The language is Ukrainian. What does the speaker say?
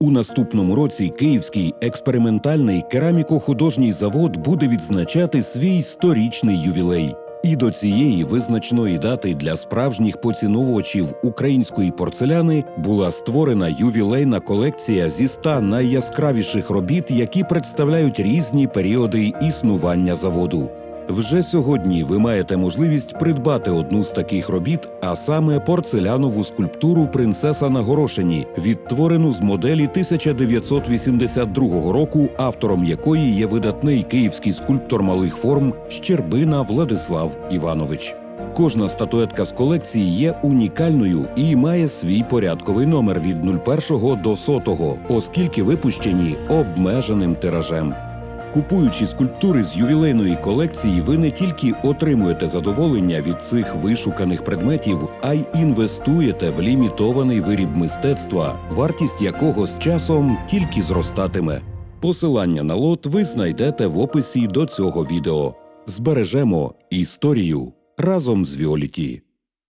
У наступному році Київський експериментальний кераміко-художній завод буде відзначати свій сторічний ювілей. І до цієї визначної дати для справжніх поціновувачів української порцеляни була створена ювілейна колекція зі ста найяскравіших робіт, які представляють різні періоди існування заводу. Вже сьогодні ви маєте можливість придбати одну з таких робіт, а саме порцелянову скульптуру Принцеса на горошині, відтворену з моделі 1982 року, автором якої є видатний київський скульптор малих форм Щербина Владислав Іванович. Кожна статуетка з колекції є унікальною і має свій порядковий номер від 01 до 100, оскільки випущені обмеженим тиражем. Купуючи скульптури з ювілейної колекції, ви не тільки отримуєте задоволення від цих вишуканих предметів, а й інвестуєте в лімітований виріб мистецтва, вартість якого з часом тільки зростатиме. Посилання на лот ви знайдете в описі до цього відео. Збережемо історію разом з Віоліті.